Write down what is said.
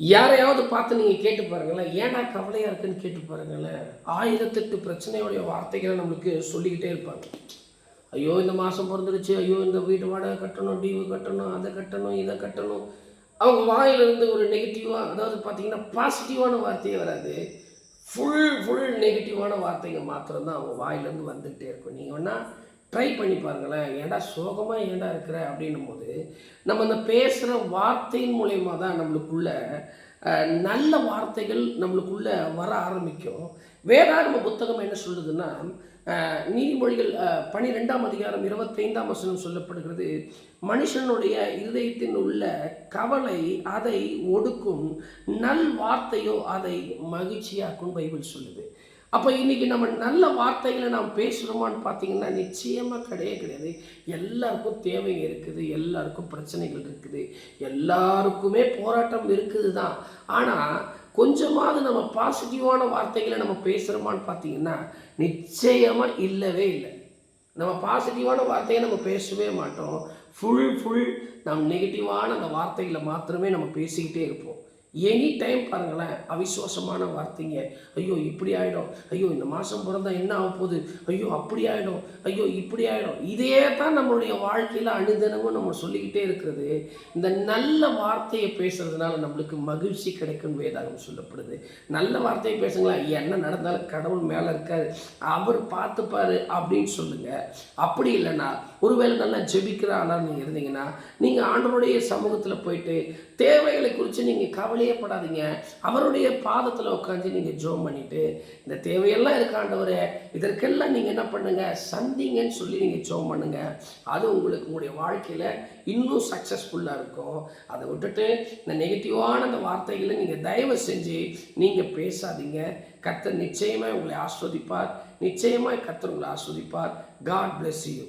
யாரையாவது பார்த்து நீங்கள் கேட்டு பாருங்களேன். ஏன்டா கவலையாக இருக்குன்னு கேட்டு பாருங்களேன். ஆயிரத்தெட்டு பிரச்சனையுடைய வார்த்தைகளை நம்மளுக்கு சொல்லிக்கிட்டே இருப்பாங்க. ஐயோ இந்த மாதம் பிறந்துருச்சு. ஐயோ இந்த வீட்டு வாடகை கட்டணும் டியூ கட்டணும் அதை கட்டணும் இதை கட்டணும். அவங்க வாயிலிருந்து ஒரு நெகட்டிவாக அதாவது பார்த்தீங்கன்னா பாசிட்டிவான வார்த்தையே வராது. ஃபுல் ஃபுல் நெகட்டிவான வார்த்தைங்க மாத்திரம் தான் அவங்க வாயிலேருந்து வந்துகிட்டே இருக்கும். நீங்கள் வேணால் ட்ரை பண்ணி பாருங்களேன். ஏன்டா சோகமாக ஏன்டா இருக்கிற? அப்படின்னும் போது நம்ம அந்த பேசுகிற வார்த்தையின் மூலயமா தான் நம்மளுக்குள்ள நல்ல வார்த்தைகள் நம்மளுக்குள்ள வர ஆரம்பிக்கும். வேதாகம புத்தகம் என்ன சொல்லுதுன்னா நீதிமொழிகள் பனிரெண்டாம் அதிகாரம் இருபத்தைந்தாம் வசனம் சொல்லப்படுகிறது. மனுஷனுடைய இருதயத்தின் உள்ள கவலை அதை ஒடுக்கும். நல் வார்த்தையோ அதை மகிழ்ச்சியாக்கும் பைபிள் சொல்லுது. அப்போ இன்னைக்கு நம்ம நல்ல வார்த்தைகளை நாம் பேசுகிறோமான்னு பார்த்தீங்கன்னா நிச்சயமாக கிடையவே கிடையாது. எல்லாருக்கும் தேவைங்க இருக்குது எல்லாருக்கும் பிரச்சனைகள் இருக்குது எல்லாருக்குமே போராட்டம் இருக்குது தான் ஆனால் கொஞ்சமாவது நம்ம பாசிட்டிவான வார்த்தைகளை நம்ம பேசுகிறோமான்னு பார்த்தீங்கன்னா நிச்சயமாக இல்லவே இல்லை. நம்ம பாசிட்டிவான வார்த்தையை நம்ம பேசவே மாட்டோம். ஃபுல் ஃபுல் நம் நெகட்டிவான அந்த வார்த்தைகளை மாத்திரமே நம்ம பேசிக்கிட்டே இருப்போம். எனி டைம் பாருங்களேன் அவிசுவாசமான வார்த்தைங்க. ஐயோ இப்படி ஆகிடும் ஐயோ இந்த மாதம் பிறந்தா என்ன ஆக போகுது? ஐயோ அப்படி ஆகிடும் ஐயோ இப்படி ஆகிடும் இதே தான் நம்மளுடைய வாழ்க்கையில் அனுதினமும் நம்ம சொல்லிக்கிட்டே இருக்கிறது. இந்த நல்ல வார்த்தையை பேசுறதுனால நம்மளுக்கு மகிழ்ச்சி கிடைக்கும் வேதாகம் சொல்லப்படுது. நல்ல வார்த்தையை பேசுங்களேன். என்ன நடந்தாலும் கடவுள் மேலே இருக்காரு. அவர் பார்த்துப்பாரு அப்படின்னு சொல்லுங்க. அப்படி இல்லைன்னா ஒருவேளை நல்லா ஜெபிக்கிற ஆளாக நீங்கள் இருந்தீங்கன்னா நீங்கள் ஆண்டவருடைய சமூகத்தில் போயிட்டு தேவைகளை குறித்து நீங்கள் கவலை படாதீங்க அவருடைய பாதத்தில் உட்காந்து நீங்கள் ஜோம் பண்ணிட்டு இந்த தேவையெல்லாம் இருக்காண்டவர் இதற்கெல்லாம் நீங்கள் என்ன பண்ணுங்க? சந்திங்கன்னு சொல்லி நீங்கள் ஜோம் பண்ணுங்க. அது உங்களுக்கு உங்களுடைய வாழ்க்கையில் இன்னும் சக்ஸஸ்ஃபுல்லாக இருக்கும். அதை விட்டுட்டு இந்த நெகட்டிவான அந்த வார்த்தைகளை நீங்கள் தயவு செஞ்சு நீங்கள் பேசாதீங்க. கர்த்தர் நிச்சயமாக உங்களை ஆஸ்வதிப்பார். நிச்சயமாக கர்த்தர் உங்களை ஆஸ்வதிப்பார். God bless you